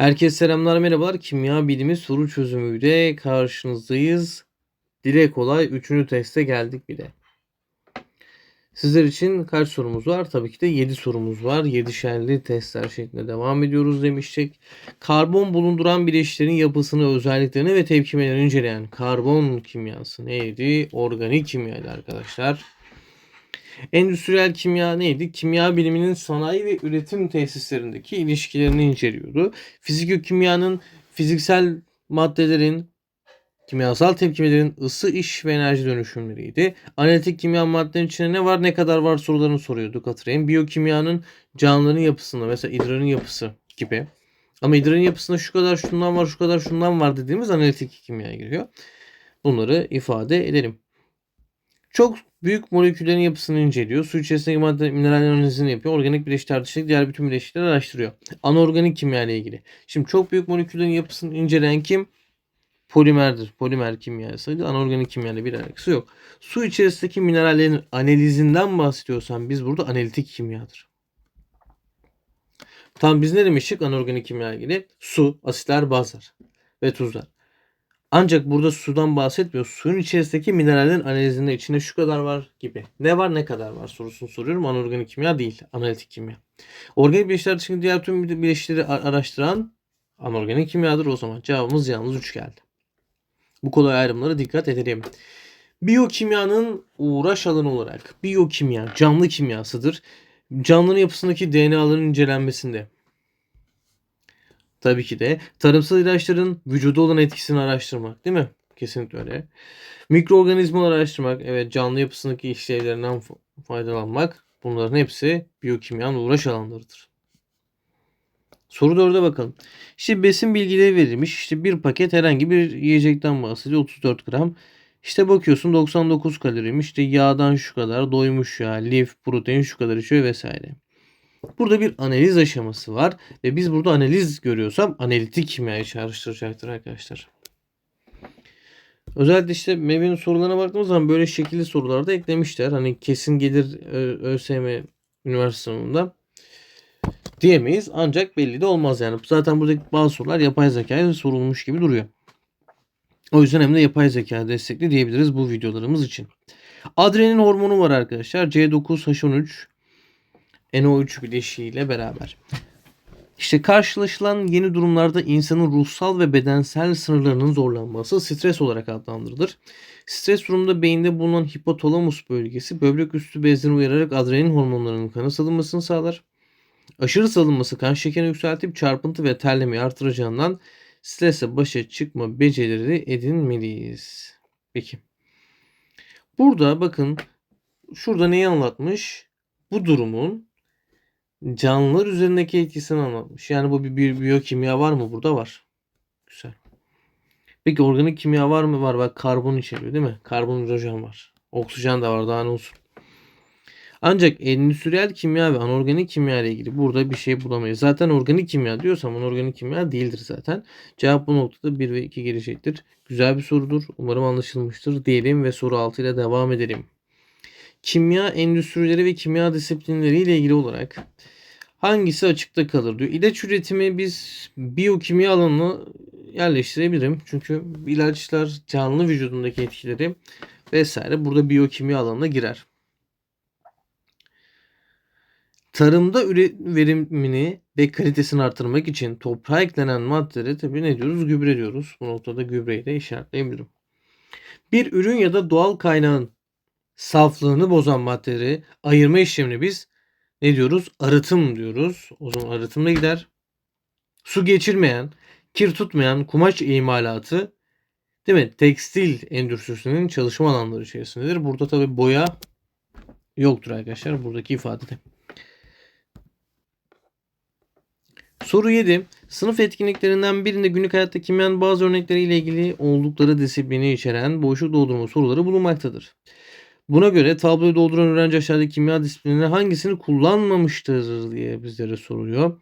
Herkese selamlar, merhabalar. Kimya bilimi soru çözümüyle karşınızdayız. Dile kolay 3. teste geldik bile. Sizler için kaç sorumuz var? Tabii ki de 7 sorumuz var. 7'şerli testler şeklinde devam ediyoruz demiştik. Karbon bulunduran bileşiklerin yapısını, özelliklerini ve tepkimelerini inceleyen karbon kimyası neydi? Organik kimyaydı arkadaşlar. Endüstriyel kimya neydi? Kimya biliminin sanayi ve üretim tesislerindeki ilişkilerini inceliyordu. Fizikokimyanın fiziksel maddelerin kimyasal tepkimelerin ısı, iş ve enerji dönüşümleriydi. Analitik kimya maddelerin içinde ne var ne kadar var sorularını soruyorduk hatırlayın. Biyokimyanın canlıların yapısında mesela idrarın yapısı gibi. Ama idrarın yapısında şu kadar şundan var şu kadar şundan var dediğimiz analitik kimyaya giriyor. Bunları ifade edelim. Çok büyük moleküllerin yapısını inceliyor. Su içerisindeki madde mineral analizini yapıyor. Organik bileşikler dışındaki diğer bütün bileşikleri araştırıyor. Anorganik kimya ile ilgili. Şimdi çok büyük moleküllerin yapısını inceleyen kim? Polimerdir. Polimer kimyasıydı. Anorganik kimya ile bir alakası yok. Su içerisindeki minerallerin analizinden bahsediyorsan biz burada analitik kimyadır. Tam biz ne demiştik anorganik kimya ilgili? Su, asitler, bazlar ve tuzlar. Ancak burada sudan bahsetmiyor. Suyun içerisindeki minerallerin analizinde içinde şu kadar var gibi. Ne var ne kadar var sorusunu soruyorum. Anorganik kimya değil. Analitik kimya. Organik bileşikler dışında diğer tüm bileşikleri araştıran anorganik kimyadır o zaman. Cevabımız yalnız 3 geldi. Bu kolay ayrımlara dikkat edelim. Biyokimyanın uğraş alanı olarak biyokimya canlı kimyasıdır. Canlının yapısındaki DNA'ların incelenmesinde Tabii ki de tarımsal ilaçların vücuda olan etkisini araştırmak değil mi? Kesinlikle öyle. Mikroorganizmaları araştırmak, evet canlı yapısındaki işlevlerinden faydalanmak bunların hepsi biyokimyanın uğraş alanlarıdır. Soru 4'e bakalım. İşte besin bilgileri verilmiş. İşte bir paket herhangi bir yiyecekten bahsediyor. 34 gram. İşte bakıyorsun 99 kaloriymiş. İşte yağdan şu kadar, doymuş yağ, lif, protein şu kadar içiyor vesaire. Burada bir analiz aşaması var ve biz burada analiz görüyorsam analitik kimyayı çağrıştıracaktır arkadaşlar. Özellikle işte meyvenin sorularına baktığımız zaman böyle şekilli sorular da eklemişler. Hani kesin gelir ÖSYM üniversite sınavında diyemeyiz. Ancak belli de olmaz yani. Zaten buradaki bazı sorular yapay zekaya sorulmuş gibi duruyor. O yüzden hem de yapay zeka destekli diyebiliriz bu videolarımız için. Adrenin hormonu var arkadaşlar. C9H13 NO3 bileşiğiyle beraber. İşte karşılaşılan yeni durumlarda insanın ruhsal ve bedensel sınırlarının zorlanması stres olarak adlandırılır. Stres durumunda beyinde bulunan hipotalamus bölgesi böbrek üstü bezini uyararak adrenalin hormonlarının kana salınmasını sağlar. Aşırı salınması kan şekerini yükseltip çarpıntı ve terlemeyi artıracağından stresle başa çıkma becerileri edinmeliyiz. Peki. Burada bakın şurada neyi anlatmış? Bu durumun canlılar üzerindeki etkisini anlatmış. Yani bu bir, bir biyokimya var mı? Burada var. Güzel. Peki organik kimya var mı? Var. Bak karbon içeriyor değil mi? Karbon hidrojen var. Oksijen de var. Daha ne olsun. Ancak endüstriyel kimya ve anorganik kimya ile ilgili burada bir şey bulamayız. Zaten organik kimya diyorsam anorganik kimya değildir zaten. Cevap bu noktada 1 ve 2 gelecektir. Güzel bir sorudur. Umarım anlaşılmıştır diyelim ve soru 6 ile devam edelim. Kimya endüstrileri ve kimya disiplinleri ile ilgili olarak hangisi açıkta kalır diyor. İlaç üretimi biz biyokimya alanına yerleştirebilirim. Çünkü ilaçlar canlı vücudundaki etkileri vesaire burada biyokimya alanına girer. Tarımda verimini ve kalitesini artırmak için toprağa eklenen maddeleri tabii ne diyoruz? Gübre diyoruz. Bu noktada gübreyi de işaretleyebilirim. Bir ürün ya da doğal kaynağın saflığını bozan maddeleri ayırma işlemini biz ne diyoruz? Arıtım diyoruz. O zaman arıtımda gider. Su geçirmeyen, kir tutmayan kumaş imalatı değil mi? Tekstil endüstrisinin çalışma alanları içerisindedir. Burada tabi boya yoktur arkadaşlar. Buradaki ifadede. Soru 7. Sınıf etkinliklerinden birinde günlük hayatta kimyanın bazı örnekleriyle ilgili oldukları disiplini içeren boşluk doldurma soruları bulunmaktadır. Buna göre tabloyu dolduran öğrenci aşağıdaki kimya disiplinine hangisini kullanmamıştır diye bizlere soruluyor.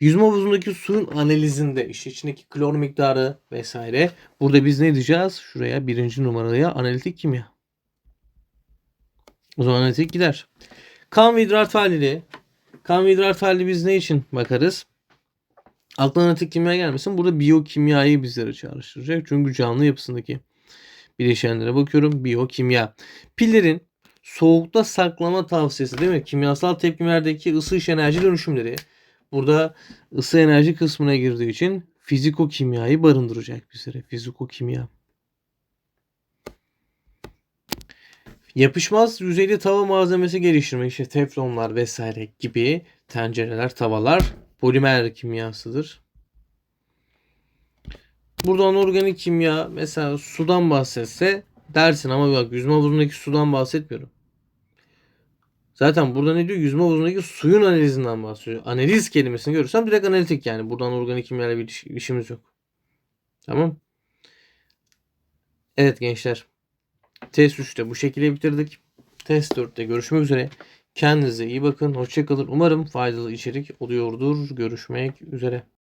Yüzme havuzundaki suyun analizinde işte içindeki klor miktarı vesaire. Burada biz ne diyeceğiz? Şuraya birinci numaraya analitik kimya. O zaman analitik gider. Kan ve idrar tahlili. Kan ve idrar tahlili biz ne için bakarız? Aklına analitik kimya gelmesin. Burada biyokimyayı bizlere çağrıştıracak. Çünkü canlı yapısındaki bileşenlere bakıyorum. Biyokimya. Pillerin soğukta saklama tavsiyesi değil mi? Kimyasal tepkimelerdeki ısı iş enerji dönüşümleri. Burada ısı enerji kısmına girdiği için fizikokimyayı barındıracak bizlere. Fizikokimya. Yapışmaz yüzeyli tava malzemesi geliştirme işte teflonlar vesaire gibi tencereler, tavalar polimer kimyasıdır. Burada anorganik kimya mesela sudan bahsetse dersin ama bak yüzme havuzundaki sudan bahsetmiyorum. Zaten burada ne diyor? Yüzme havuzundaki suyun analizinden bahsediyor. Analiz kelimesini görürsem direkt analitik yani. Buradan organik kimyayla bir iş- işimiz yok. Tamam. Evet gençler. Test 3'te bu şekilde bitirdik. Test 4'te görüşmek üzere. Kendinize iyi bakın. Hoşçakalın. Umarım faydalı içerik oluyordur. Görüşmek üzere.